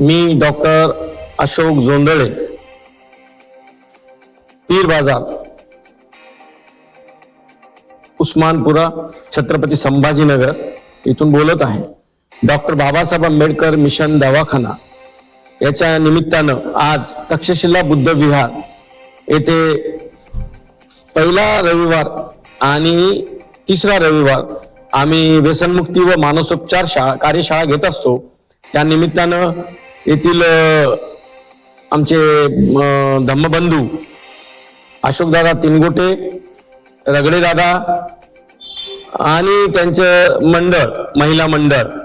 मी doctor Ashok जोंदळे पीर बाजार उस्मानपुरा छत्रपती संभाजीनगर इथून बोलत आहे. डॉक्टर बाबासाहेब आंबेडकर मिशन दवाखाना. याच्या निमित्तानं आज तक्षशिला बुद्ध विहार येथे पहिला रविवार आणि तिसरा रविवार आम्ही व्यसनमुक्ती व मानसोपचार शाळा कार्यशाळा घेत असतो. त्या निमित्तानं येथील आमचे धम्मबंधू अशोकदादा तिनगोटे रगडेदादा आणि त्यांचं मंडळ महिला मंडळ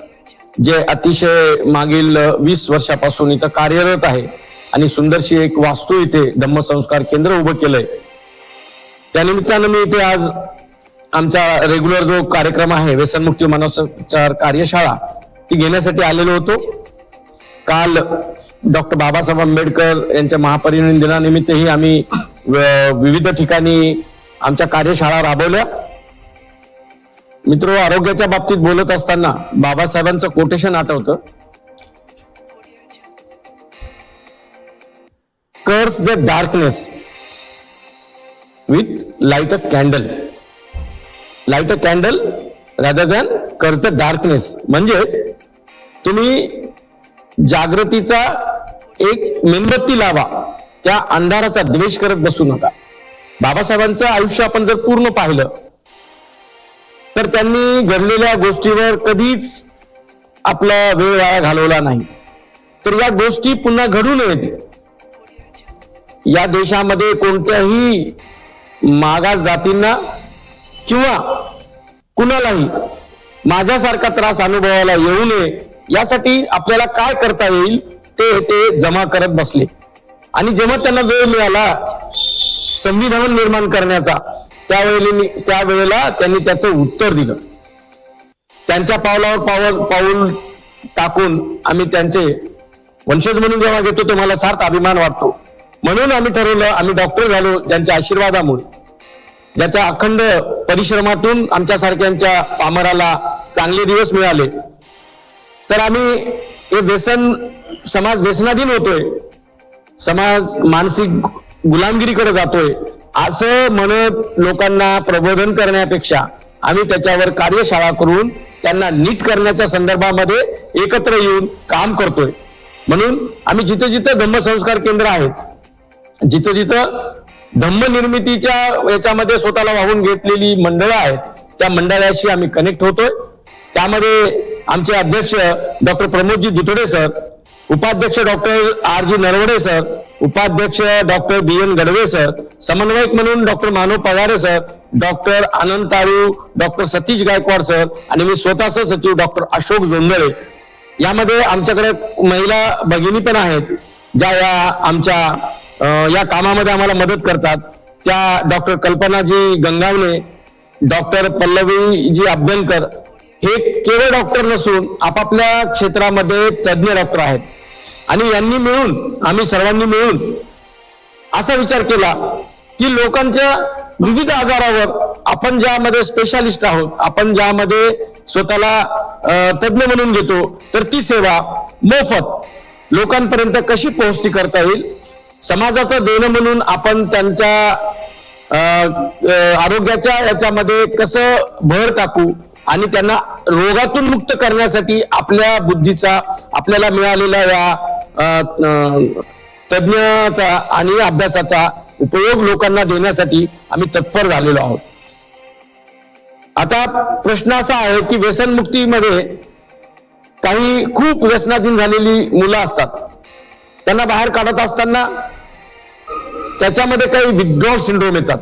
जे अतिशय मागील वीस वर्षापासून इथं कार्यरत आहे आणि सुंदरशी एक वास्तू इथे धम्मसंस्कार केंद्र उभं केलंय. त्यानिमित्तानं मी इथे आज आमचा रेग्युलर जो कार्यक्रम आहे व्यसनमुक्ती मानसोपचार कार्यशाळा ती घेण्यासाठी आलेलो होतो. काल डॉक्टर बाबासाहेब आंबेडकर यांच्या महापरिनिर्वाण दिनानिमित्तही आम्ही विविध ठिकाणी आमच्या कार्यशाळा राबवल्या. मित्र आरोग्याच्या बाबतीत बोलत असताना बाबासाहेबांचं कोटेशन आठवतं. Curse the darkness with light a candle light a candle rather than curse the darkness म्हणजेच तुम्ही जागृतीचा एक मेणबत्ती लावा. त्या अंधाराचा द्वेष करत बसू नका. बाबासाहेबांचं आयुष्य आपण जर पूर्ण पाहिलं तर त्यांनी घडलेल्या गोष्टीवर कधीच आपला वेळ वाया घालवला नाही. तर या गोष्टी पुन्हा घडू नयेत. या देशामध्ये कोणत्याही मागास जातींना किंवा कुणालाही माझ्यासारखा त्रास अनुभवायला येऊ नये यासाठी आपल्याला काय करता येईल ते ते जमा करत बसले. आणि जेव्हा त्यांना वेळ मिळाला संविधान निर्माण करण्याचा त्यावेळी त्यावेळेला त्यांनी त्याचं उत्तर दिलं. त्यांच्या पावलावर पावल पाऊल टाकून आम्ही त्यांचे वंशज म्हणून जेव्हा घेतो तुम्हाला सार्थ अभिमान वाटतो. म्हणून आम्ही ठरवलं आम्ही डॉक्टर झालो ज्यांच्या आशीर्वादामुळे. ज्याच्या अखंड परिश्रमातून आमच्यासारख्यांच्या पामराला चांगले दिवस मिळाले. तर आम्ही हे व्यसन समाज व्यसनाधीन होतोय. समाज मानसिक गुलामगिरीकडे जातोय. असं म्हणत लोकांना प्रबोधन करण्यापेक्षा आम्ही त्याच्यावर कार्यशाळा करून त्यांना नीट करण्याच्या संदर्भामध्ये एकत्र येऊन काम करतोय. म्हणून आम्ही जिथे जिथे धम्मसंस्कार केंद्र आहेत जिथं जिथं धम्म निर्मितीच्या याच्यामध्ये स्वतःला वाहून घेतलेली मंडळं आहेत त्या मंडळाशी आम्ही कनेक्ट होतोय. त्यामध्ये आमचे अध्यक्ष डॉक्टर प्रमोदजी दुतडे सर उपाध्यक्ष doctor R G Narwade sir उपाध्यक्ष doctor B N Gadve sir समन्वयक म्हणून doctor Manav Pagare sir doctor Anand Taru doctor Satish Gaikwad sir आणि मी स्वतःच सचिव डॉक्टर अशोक जोंधळे. यामध्ये आमच्याकडे महिला भगिनी पण आहेत ज्या या आमच्या या कामामध्ये आम्हाला मदत करतात. त्या डॉक्टर कल्पनाजी गंगावणे डॉक्टर पल्लवीजी अभ्यंकर हे केवळ डॉक्टर नसून आपापल्या क्षेत्रामध्ये तज्ज्ञ डॉक्टर आहेत. आणि यांनी मिळून आम्ही सर्वांनी मिळून असा विचार केला की लोकांच्या विविध आजारावर आपण ज्यामध्ये स्पेशालिस्ट आहोत आपण ज्यामध्ये स्वतःला तज्ज्ञ म्हणून घेतो तर ती सेवा मोफत लोकांपर्यंत कशी पोहोचती करता येईल? समाजाचं देणं म्हणून आपण त्यांच्या आरोग्याच्या याच्यामध्ये कसं भर टाकू? आणि त्यांना रोगातून मुक्त करण्यासाठी आपल्या बुद्धीचा आपल्याला मिळालेल्या या तज्ञाचा आणि अभ्यासाचा उपयोग लोकांना देण्यासाठी आम्ही तत्पर झालेलो आहोत. आता प्रश्न असा आहे की व्यसनमुक्तीमध्ये काही खूप व्यसनाधीन झालेली मुलं असतात. त्यांना बाहेर काढत असताना त्याच्यामध्ये काही विड्रॉल सिंड्रोम येतात.